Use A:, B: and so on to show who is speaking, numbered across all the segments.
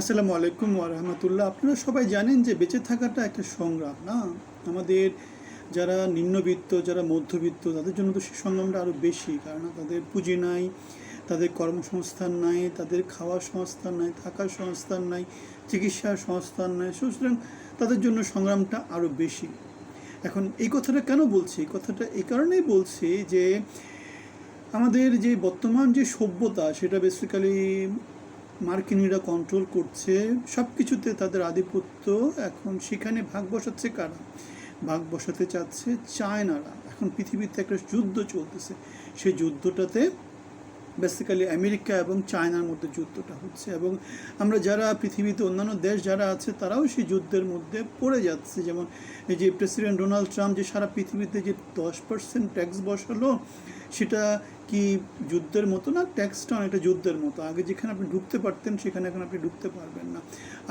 A: আসসালামু আলাইকুম ওরহামতুল্লাহ আপনারা সবাই জানেন যে বেঁচে থাকাটা একটা সংগ্রাম, না? আমাদের যারা নিম্নবিত্ত, যারা মধ্যবিত্ত, তাদের জন্য তো সেই সংগ্রামটা আরও বেশি। কারণ তাদের পুঁজি নাই, তাদের কর্মসংস্থান নাই, তাদের খাওয়ার সংস্থান নাই, থাকার সংস্থান নাই, চিকিৎসার সংস্থান নাই। সুতরাং তাদের জন্য সংগ্রামটা আরও বেশি। এখন এই কথাটা কেন বলছি? এই কথাটা এই কারণেই বলছি যে আমাদের যে বর্তমান যে সভ্যতা, সেটা বেসিক্যালি মার্কিনিরা কন্ট্রোল করছে সব কিছুতে তাদের আধিপত্য এখন সেখানে ভাগ বসাচ্ছে কারা? ভাগ বসাতে চাচ্ছে চায়নারা। এখন পৃথিবীতে একটা যুদ্ধ চলতেছে। সেই যুদ্ধটাতে বেসিক্যালি আমেরিকা এবং চায়নার মধ্যে যুদ্ধটা হচ্ছে এবং আমরা যারা পৃথিবীতে অন্যান্য দেশ যারা আছে, তারাও সেই যুদ্ধের মধ্যে পড়ে যাচ্ছে। যেমন এই যে প্রেসিডেন্ট ডোনাল্ড ট্রাম্প যে সারা পৃথিবীতে যে দশ পার্সেন্ট ট্যাক্স বসালো সেটা কি যুদ্ধের মতো না ট্যাক্সটা অনেকটা যুদ্ধের মতো? আগে যেখানে আপনি ঢুকতে পারতেন, সেখানে এখন আপনি ঢুকতে পারবেন না।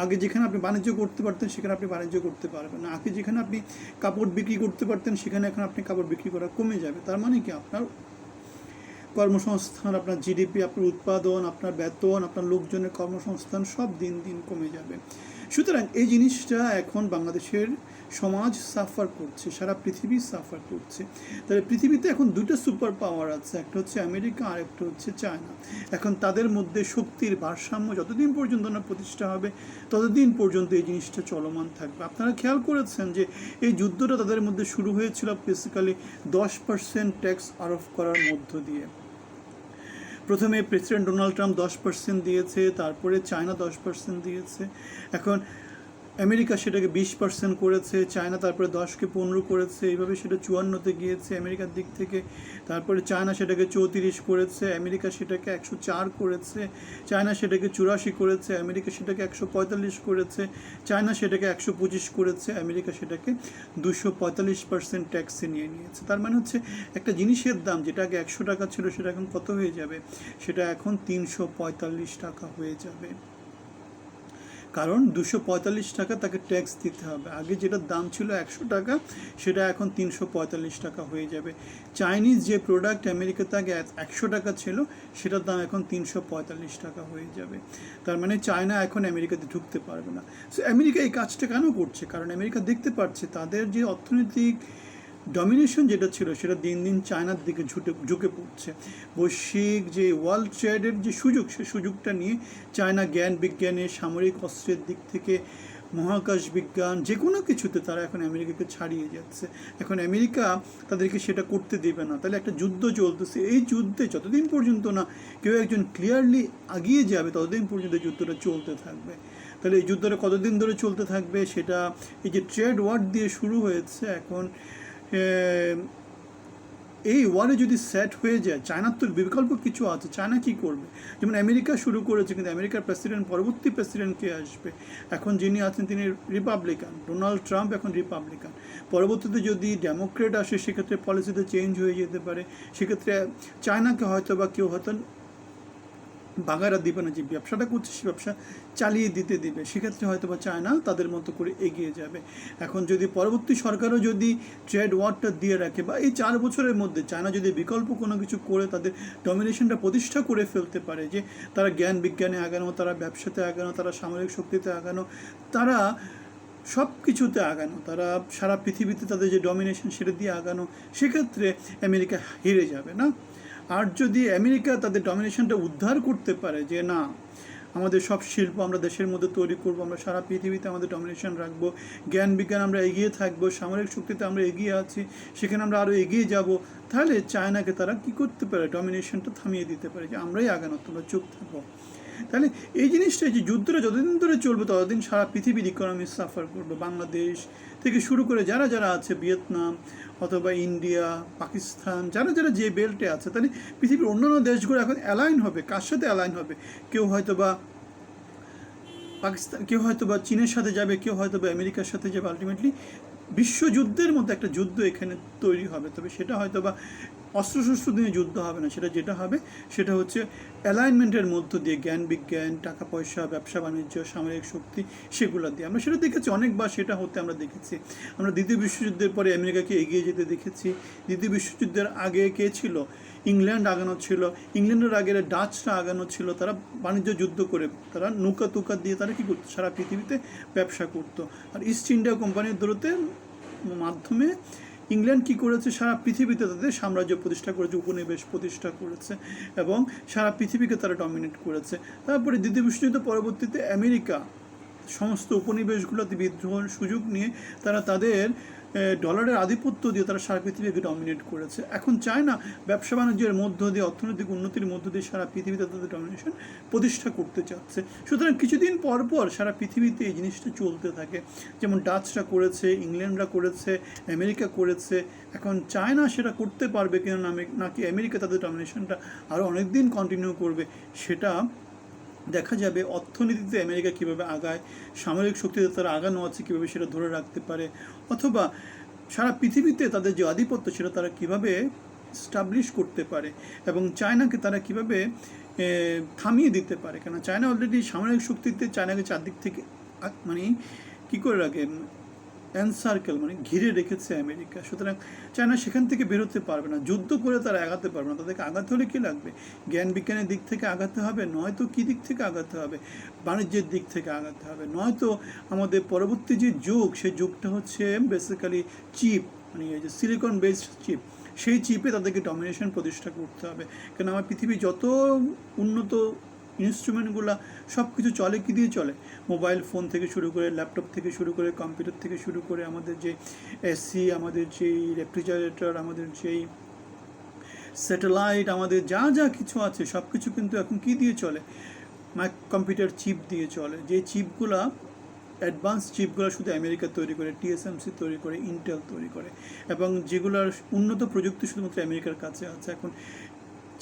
A: আগে যেখানে আপনি বাণিজ্য করতে পারতেন, সেখানে আপনি বাণিজ্য করতে পারবেন না। আগে যেখানে আপনি কাপড় বিক্রি করতে পারতেন, সেখানে এখন আপনি কাপড় বিক্রি করা কমে যাবে। তার মানে কি? আপনার কর্মসংস্থান, আপনার জিডিপি আপনার উৎপাদন, আপনার বেতন, আপনার লোকজনের কর্মসংস্থান সব দিন দিন কমে যাবে। সুতরাং এই জিনিসটা এখন বাংলাদেশের সমাজ সাফার করছে, সারা পৃথিবী সাফার করছে। তাহলে পৃথিবীতে এখন দুটো সুপার পাওয়ার আছে, একটা হচ্ছে আমেরিকা আর একটা হচ্ছে চায়না। এখন তাদের মধ্যে শক্তির ভারসাম্য যতদিন পর্যন্ত না প্রতিষ্ঠা হবে, ততদিন পর্যন্ত এই জিনিসটা চলমান থাকবে। আপনারা খেয়াল করেছেন যে এই যুদ্ধটা তাদের মধ্যে শুরু হয়েছিল বেসিক্যালি দশ পার্সেন্ট ট্যাক্স আরোপ করার মধ্য দিয়ে। প্রথমে প্রেসিডেন্ট ডোনাল্ড ট্রাম্প দশ পার্সেন্ট দিয়েছে তারপরে চায়না দশ পার্সেন্ট দিয়েছে। এখন আমেরিকা সেটাকে বিশ পার্সেন্ট করেছে, চায়না তারপরে দশকে পনেরো করেছে, এইভাবে সেটা চুয়ান্নতে গিয়েছে আমেরিকার দিক থেকে। তারপরে চায়না সেটাকে চৌত্রিশ করেছে, আমেরিকা সেটাকে একশো চার করেছে, চায়না সেটাকে চুরাশি করেছে, আমেরিকা সেটাকে একশো পঁয়তাল্লিশ করেছে, চায়না সেটাকে একশো পঁচিশ করেছে, আমেরিকা সেটাকে দুশো পঁয়তাল্লিশ পার্সেন্ট ট্যাক্সে নিয়ে নিয়েছে। তার মানে হচ্ছে একটা জিনিসের দাম যেটা আগে একশো টাকা ছিল সেটা এখন কত হয়ে যাবে? সেটা এখন তিনশো পঁয়তাল্লিশ টাকা হয়ে যাবে। কারণ দুশো পঁয়তাল্লিশ টাকা তাকে ট্যাক্স দিতে হবে। আগে যেটার দাম ছিল একশো টাকা, সেটা এখন তিনশো পঁয়তাল্লিশ টাকা হয়ে যাবে। চাইনিজ যে প্রোডাক্ট আমেরিকাতে আগে একশো টাকা ছিল, সেটার দাম এখন তিনশো পঁয়তাল্লিশ টাকা হয়ে যাবে। তার মানে চায়না এখন আমেরিকাতে ঢুকতে পারবে না। সো আমেরিকা এই কাজটা কেন করছে? কারণ আমেরিকা দেখতে পাচ্ছে তাদের যে অর্থনৈতিক ডমিনেশন যেটা ছিল, সেটা দিন দিন চায়নার দিকে ঝুঁকে ঝুঁকে পড়ছে। বৈশ্বিক যে ওয়ার্ল্ড ট্রেডের যে সুযোগ, সে সুযোগটা নিয়ে চায়না জ্ঞান বিজ্ঞানে, সামরিক অস্ত্রের দিক থেকে, মহাকাশ বিজ্ঞান, যে কোনো কিছুতে তারা এখন আমেরিকাকে ছাড়িয়ে যাচ্ছে। এখন আমেরিকা তাদেরকে সেটা করতে দেবে না। তাহলে একটা যুদ্ধ চলতেছে। এই যুদ্ধে যতদিন পর্যন্ত না কেউ একজন ক্লিয়ারলি আগিয়ে যাবে, ততদিন পর্যন্ত যুদ্ধটা চলতে থাকবে। তাহলে এই যুদ্ধটা কতদিন ধরে চলতে থাকবে, সেটা এই যে ট্রেড ওয়ার্ড দিয়ে শুরু হয়েছে, এখন এই ওয়ারে যদি সেট হয়ে যায়, চায়নার তো বিকল্প কিছু আছে, চায়না কি করবে? যেমন আমেরিকা শুরু করেছে কিন্তু আমেরিকার প্রেসিডেন্ট পরবর্তী প্রেসিডেন্ট কে আসবে? এখন যিনি আছেন তিনি রিপাবলিকান ডোনাল্ড ট্রাম্প এখন রিপাবলিকান পরবর্তীতে যদি ডেমোক্রেট আসে, সেক্ষেত্রে পলিসিতে চেঞ্জ হয়ে যেতে পারে। সেক্ষেত্রে চায়নাকে হয়তো বা কেউ হয়তো বাগারা দিবে না যে ব্যবসাটা করছে, সে ব্যবসা চালিয়ে দিতে দিবে। সেক্ষেত্রে হয়তো বা চায়না তাদের মতো করে এগিয়ে যাবে। এখন যদি পরবর্তী সরকারও যদি ট্রেড ওয়ার্ডটা দিয়ে রাখে বা এই চার বছরের মধ্যে চায়না যদি বিকল্প কোনো কিছু করে তাদের ডমিনেশনটা প্রতিষ্ঠা করে ফেলতে পারে, যে তারা জ্ঞান বিজ্ঞানে আগানো, তারা ব্যবসাতে আগানো, তারা সামরিক শক্তিতে আগানো, তারা সব কিছুতে আগানো, তারা সারা পৃথিবীতে তাদের যে ডমিনেশন সেটা দিয়ে আগানো, সেক্ষেত্রে আমেরিকা হেরে যাবে, না? আর যদি আমেরিকা তাদের ডমিনেশনটা উদ্ধার করতে পারে, যে না, আমাদের সব শিল্প আমরা দেশের মধ্যে তৈরি করব, আমরা সারা পৃথিবীতে আমাদের ডমিনেশন রাখব, জ্ঞান বিজ্ঞান আমরা এগিয়ে থাকব, সামরিক শক্তিতে আমরা এগিয়ে আছি, সেখানে আমরা আরও এগিয়ে যাব, তাহলে চায়নাকে তারা কি করতে পারে? ডমিনেশনটা থামিয়ে দিতে পারে যে আমরাই আগানো, তোমরা চুপ থাকব তাহলে এই জিনিসটা যে যুদ্ধটা যতদিন ধরে চলবে, ততদিন সারা পৃথিবীর ইকোনমি সাফার করবে। বাংলাদেশ থেকে শুরু করে যারা যারা আছে, ভিয়েতনাম অথবা ইন্ডিয়া, পাকিস্তান, যারা যারা যে বেল্টে আছে, তাহলে পৃথিবীর অন্যান্য দেশগুলো এখন অ্যালাইন হবে, কার সাথে অ্যালাইন হবে? কেউ হয়তো বা পাকিস্তান, কেউ হয়তো বা চীনের সাথে যাবে, কেউ হয়তো বা আমেরিকার সাথে যাবে। আলটিমেটলি বিশ্বযুদ্ধের মতো একটা যুদ্ধ এখানে তৈরি হবে। তবে সেটা হয়তো বা অস্ত্রশস্ত্র দিয়ে যুদ্ধ হবে না, সেটা যেটা হবে, সেটা হচ্ছে অ্যালাইনমেন্টের মধ্য দিয়ে জ্ঞান বিজ্ঞান টাকা পয়সা ব্যবসা, বাণিজ্য, সামরিক শক্তি, সেগুলো দিয়ে। আমরা সেটা দেখেছি, অনেকবার সেটা হতে আমরা দেখেছি। আমরা দ্বিতীয় বিশ্বযুদ্ধের পরে আমেরিকাকে এগিয়ে যেতে দেখেছি। দ্বিতীয় বিশ্বযুদ্ধের আগে কে ছিল? ইংল্যান্ড আগানো ছিল। ইংল্যান্ডের আগে ডাচরা আগানো ছিল। তারা বাণিজ্য যুদ্ধ করে, তারা নৌকা তুকা দিয়ে তারা কী করতো? সারা পৃথিবীতে ব্যবসা করতো। আর ইস্ট ইন্ডিয়া কোম্পানির দৌড়তে মাধ্যমে ইংল্যান্ড কি করেছে? সারা পৃথিবীতে তাদের সাম্রাজ্য প্রতিষ্ঠা করেছে, উপনিবেশ প্রতিষ্ঠা করেছে এবং সারা পৃথিবীকে তারা ডমিনেট করেছে। তারপরে দ্বিতীয় বিশ্বযুদ্ধ পরবর্তীতে আমেরিকা সমস্ত উপনিবেশগুলোতে বিদ্রোহের সুযোগ নিয়ে তারা তাদের ডলারের আধিপত্য দিয়ে তারা সারা পৃথিবীকে ডমিনেট করেছে। এখন চায় না ব্যবসা বাণিজ্যের মধ্য দিয়ে, অর্থনৈতিক উন্নতির মধ্য দিয়ে সারা পৃথিবীতে তাদের ডমিনেশন প্রতিষ্ঠা করতে চাচ্ছে। সুতরাং কিছুদিন পর পর সারা পৃথিবীতে এই জিনিসটা চলতে থাকে। যেমন ডাচরা করেছে, ইংল্যান্ডরা করেছে, আমেরিকা করেছে। এখন চায়না সেটা করতে পারবে কিনা নাকি আমেরিকা তাদের ডমিনেশনটা আরও অনেক দিন কন্টিনিউ করবে, সেটা দেখা যাবে অর্থনীতিতে আমেরিকা কীভাবে আগায়, সামরিক শক্তিতে তারা আগানো আছে কীভাবে সেটা ধরে রাখতে পারে, অথবা সারা পৃথিবীতে তাদের যে আধিপত্য সেটা তারা কীভাবে স্টাবলিশ করতে পারে এবং চায়নাকে তারা কীভাবে থামিয়ে দিতে পারে। কেন? চায়না অলরেডি সামরিক শক্তিতে চায়নাকে চারদিক থেকে মানে কী করে রাখে? এনসার্কেল মানে ঘিরে রেখেছে আমেরিকা। সুতরাং চায়না সেখান থেকে বেরোতে পারবে না। যুদ্ধ করে তারা আগাতে পারবে না। তাদেরকে আগাতে হলে কী লাগবে? জ্ঞান বিজ্ঞানের দিক থেকে আগাতে হবে? নয়তো কী দিক থেকে আগাতে হবে? বাণিজ্যের দিক থেকে আগাতে হবে। নয়তো আমাদের পরবর্তী যে যুগ সেই যুগটা হচ্ছে বেসিক্যালি চিপ মানে এই যে সিলিকন বেসড চিপ সেই চিপে তাদেরকে ডমিনেশন প্রতিষ্ঠা করতে হবে। কেন আমার পৃথিবী যত উন্নত ইনস্ট্রুমেন্টগুলো সব কিছু চলে কী দিয়ে চলে? মোবাইল ফোন থেকে শুরু করে ল্যাপটপ থেকে শুরু করে কম্পিউটার থেকে শুরু করে, আমাদের যে এসি আমাদের যেই রেফ্রিজারেটর আমাদের যেই স্যাটেলাইট আমাদের যা যা কিছু আছে সব কিছু কিন্তু এখন কী দিয়ে চলে? মাইক কম্পিউটার চিপ দিয়ে চলে। যে চিপগুলা অ্যাডভান্স চিপগুলো শুধু আমেরিকা তৈরি করে টিএসএমসি তৈরি করে ইন্টেল তৈরি করে, এবং যেগুলোর উন্নত প্রযুক্তি শুধুমাত্র আমেরিকার কাছে আছে। এখন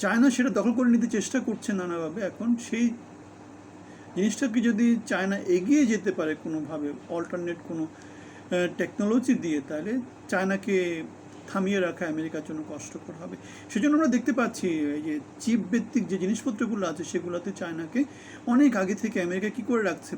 A: চায়না সেটা দখল করে নিতে চেষ্টা করছে নানাভাবে এখন, সেই জিনিসটাকে যদি চায়না এগিয়ে যেতে পারে কোনোভাবে অল্টারনেট কোনো টেকনোলজি দিয়ে, তাহলে চায়নাকে থামিয়ে রাখা আমেরিকার জন্য কষ্টকর হবে। সেজন্য আমরা দেখতে পাচ্ছি, এই যে চিপ ভিত্তিক যে জিনিসপত্রগুলো আছে, সেগুলোতে চায়নাকে অনেক আগে থেকে আমেরিকা কী করে রাখছে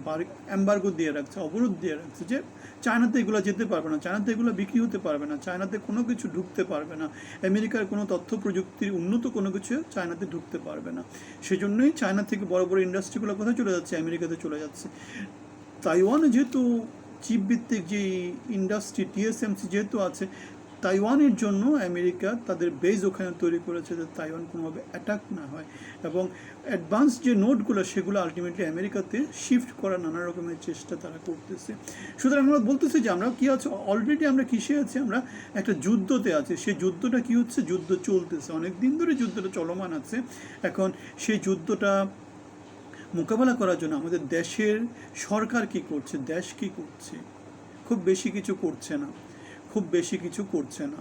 A: অ্যাম্বার্গো দিয়ে রাখছে, অবরোধ দিয়ে রাখছে যে চায়নাতে এগুলো যেতে পারবে না, চায়নাতে এগুলো বিক্রি হতে পারবে না, চায়নাতে কোনো কিছু ঢুকতে পারবে না, আমেরিকার কোনো তথ্য প্রযুক্তির উন্নত কোনো কিছু চায়নাতে ঢুকতে পারবে না। সেজন্যই চায়না থেকে বড় বড় ইন্ডাস্ট্রিগুলো কোথায় চলে যাচ্ছে, আমেরিকাতে চলে যাচ্ছে। তাইওয়ানে যেহেতু চিপ ভিত্তিক যে ইন্ডাস্ট্রি, টিএসএমসি যেহেতু আছে তাইওয়ানের জন্য আমেরিকা তাদের বেজ ওখানে তৈরি করেছে যে তাইওয়ান কোনোভাবে অ্যাটাক না হয় এবং অ্যাডভান্স যে নোটগুলো সেগুলো আলটিমেটলি আমেরিকাতে শিফট করার নানা রকমের চেষ্টা তারা করতেছে। সুতরাং আমরা বলতেছি যে আমরা কী আছে অলরেডি আমরা কিসে আছি? আমরা একটা যুদ্ধতে আছি। সেই যুদ্ধটা কী হচ্ছে? যুদ্ধ চলতেছে। অনেক দিন ধরে যুদ্ধটা চলমান আছে। এখন সেই যুদ্ধটা মোকাবেলা করার জন্য আমাদের দেশের সরকার কি করছে? দেশ কি করছে? খুব বেশি কিছু করছে না। খুব বেশি কিছু করছে না।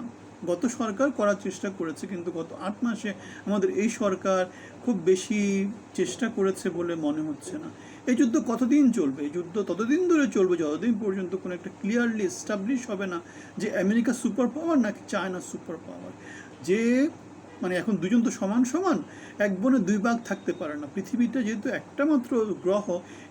A: গত সরকার করার চেষ্টা করেছে, কিন্তু গত আট মাসে আমাদের এই সরকার খুব বেশি চেষ্টা করেছে বলে মনে হচ্ছে না। এই যুদ্ধ কতদিন চলবে? এই যুদ্ধ ততদিন ধরে চলবে, যতদিন পর্যন্ত কোনো একটা ক্লিয়ারলি এস্টাবলিশ হবে না যে আমেরিকা সুপার পাওয়ার নাকি চায়না সুপার পাওয়ার যে মানে এখন দুজন তো সমান সমান, এক বনে দুই ভাগ থাকতে পারে না। পৃথিবীটা যেহেতু একটা মাত্র গ্রহ,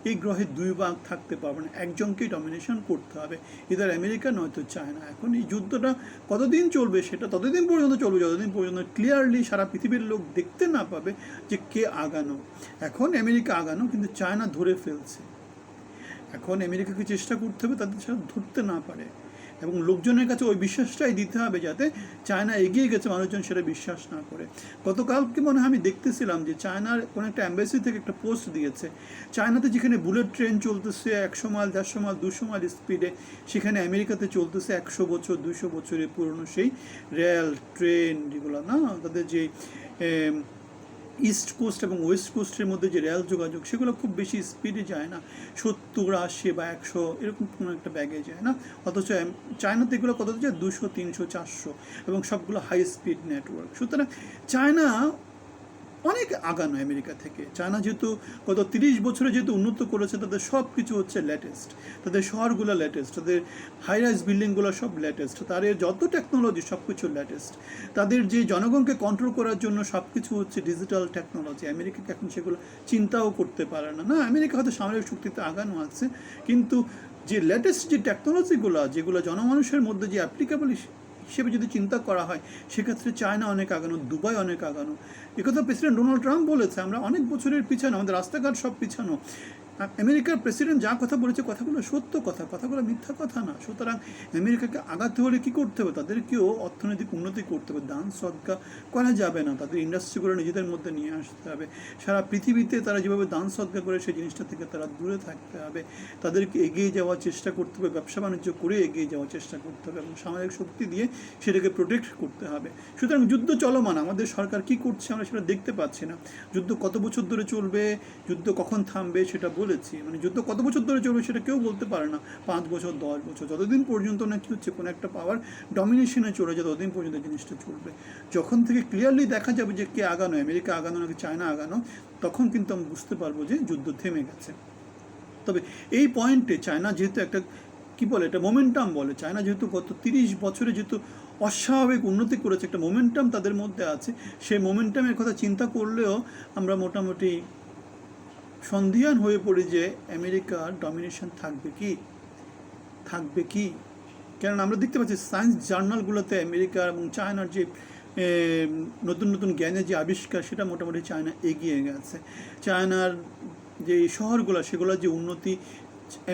A: এই গ্রহে দুই ভাগ থাকতে পারবে না। একজনকেই ডমিনেশন করতে হবে। ইদার আমেরিকা নয়তো চায়না। এখন এই যুদ্ধটা কতদিন চলবে সেটা ততদিন পর্যন্ত চলবে, যতদিন পর্যন্ত ক্লিয়ারলি সারা পৃথিবীর লোক দেখতে না পাবে যে কে আগানো। এখন আমেরিকা আগানো, কিন্তু চায়না ধরে ফেলছে। এখন আমেরিকাকে চেষ্টা করতে হবে, তাদের সাথে ধরতে না পারে। এবং লোকজনের কাছে ওই বিশ্বাসটাই দিতে হবে যাতে চায়না এগিয়ে গেছে মানুষজন সেটা বিশ্বাস না করে। গতকালকে মনে হয় আমি দেখতেছিলাম যে চায়নার কোনো একটা অ্যাম্বাসি থেকে একটা পোস্ট দিয়েছে। চায়নাতে যেখানে বুলেট ট্রেন চলতেছে, একশো মাইল, দেড়শো মাইল, দুশো মাইল স্পিডে সেখানে আমেরিকাতে চলতেছে একশো বছর, দুশো বছরের পুরনো সেই রেল ট্রেন যেগুলো না, তাদের যে ইস্ট কোস্ট এবং ওয়েস্ট কোস্টের মধ্যে যে রেল যোগাযোগ, সেগুলো খুব বেশি স্পিডে যায় না। সত্তর, আশি বা একশো এরকম কোনো একটা ব্যাগে যায় না। অথচ চায়নাতে এগুলো কত যায় দুশো, তিনশো, চারশো এবং সবগুলো হাই স্পিড নেটওয়ার্ক সুতরাং চায়না অনেক আগানো আমেরিকা থেকে। চায়না যেহেতু গত তিরিশ বছরে যেহেতু উন্নত করেছে, তাদের সব কিছু হচ্ছে লেটেস্ট তাদের শহরগুলো লেটেস্ট তাদের হাই রাইজ বিল্ডিংগুলো সব লেটেস্ট তাদের যত টেকনোলজি সব কিছু লেটেস্ট তাদের যে জনগণকে কন্ট্রোল করার জন্য সব কিছু হচ্ছে ডিজিটাল টেকনোলজি আমেরিকাকে এখন সেগুলো চিন্তাও করতে পারে না। না, আমেরিকা হয়তো সামরিক শক্তিতে আগানো আছে, কিন্তু যে লেটেস্ট যে টেকনোলজিগুলো যেগুলো জনমানুষের মধ্যে যে অ্যাপ্লিকেবল হিসেবে যদি চিন্তা করা হয়, সেক্ষেত্রে চায়না অনেক আগানো, দুবাই অনেক আগানো। একথা প্রেসিডেন্ট ডোনাল্ড ট্রাম্প বলেছে, আমরা অনেক বছরের পিছানো, আমাদের রাস্তাঘাট সব পিছানো। আমেরিকার প্রেসিডেন্ট যা কথা বলেছে কথাগুলো সত্য কথা, কথাগুলো মিথ্যা কথা না। সুতরাং আমেরিকাকে আগাতে হলে কী করতে হবে? তাদেরকেও অর্থনৈতিক উন্নতি করতে হবে। দান সদকা করা যাবে না। তাদের ইন্ডাস্ট্রিগুলো নিজেদের মধ্যে নিয়ে আসতে হবে। সারা পৃথিবীতে তারা যেভাবে দান সদকা করে সেই জিনিসটা থেকে তারা দূরে থাকতে হবে। তাদেরকে এগিয়ে যাওয়ার চেষ্টা করতে হবে। ব্যবসা বাণিজ্য করে এগিয়ে যাওয়ার চেষ্টা করতে হবে এবং সামাজিক শক্তি দিয়ে সেটাকে প্রোটেক্ট করতে হবে। সুতরাং যুদ্ধ চলমান। আমাদের সরকার কি করছে আমরা সেটা দেখতে পাচ্ছি না। যুদ্ধ কত বছর ধরে চলবে? যুদ্ধ কখন থামবে সেটা বলেছি মানে যুদ্ধ কত বছর ধরে চলবে সেটা কেউ বলতে পারে না। পাঁচ বছর, দশ বছর, যতদিন পর্যন্ত না কি হচ্ছে কোনো একটা পাওয়ার ডমিনেশনে চলে যায়, ততদিন পর্যন্ত জিনিসটা চলবে। যখন থেকে ক্লিয়ারলি দেখা যাবে যে কে আগানো, আমেরিকা আগানো নাকি চায়না আগানো, তখন কিন্তু আমি বুঝতে পারব যে যুদ্ধ থেমে গেছে। তবে এই পয়েন্টে চায়না যেহেতু একটা, কি বলে এটা মোমেন্টাম বলে, চায়না যেহেতু গত তিরিশ বছরে যেহেতু অস্বাভাবিক উন্নতি করেছে, একটা মোমেন্টাম তাদের মধ্যে আছে, সেই মোমেন্টামের কথা চিন্তা করলেও আমরা মোটামুটি সন্ধিয়ান হয়ে পড়ে যে আমেরিকার ডমিনেশন থাকবে কি? থাকবে কি? কারণ আমরা দেখতে পাচ্ছি সায়েন্স জার্নালগুলোতে আমেরিকা এবং চায়নার যে নতুন নতুন জ্ঞানের যে আবিষ্কার, সেটা মোটামুটি চায়না এগিয়ে গেছে। চায়নার যে শহরগুলো, সেগুলোর যে উন্নতি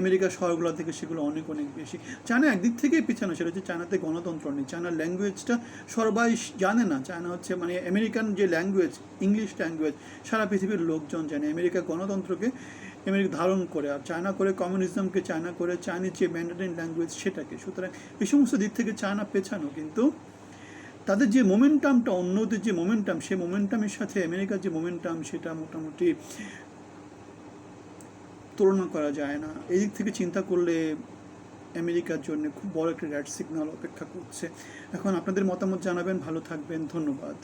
A: আমেরিকার শহরগুলো থেকে সেগুলো অনেক অনেক বেশি। চায়না একদিক থেকেই পিছানো, সেটা হচ্ছে চায়নাতে গণতন্ত্র নেই। চায়নার ল্যাঙ্গুয়েজটা সবাই জানে না। চায়না হচ্ছে মানে আমেরিকান যে ল্যাঙ্গুয়েজ, ইংলিশ ল্যাঙ্গুয়েজ, সারা পৃথিবীর লোকজন জানে। আমেরিকা গণতন্ত্রকে আমেরিকা ধারণ করে, আর চায়না করে কমিউনিজমকে, চায়না করে চাইনিজ যে ম্যান্ডারিন ল্যাঙ্গুয়েজ সেটাকে। সুতরাং এই সমস্ত দিক থেকে চায়না পেছানো, কিন্তু তাদের যে মোমেন্টামটা, অন্যদের যে মোমেন্টাম, সেই মোমেন্টামের সাথে আমেরিকার যে মোমেন্টাম, সেটা মোটামুটি তুলনা করা যায় না। এই দিক থেকে চিন্তা করলে আমেরিকার জন্য খুব বড় একটা রেড সিগন্যাল অপেক্ষা করছে। এখন আপনাদের মতামত জানাবেন, ভালো থাকবেন, ধন্যবাদ।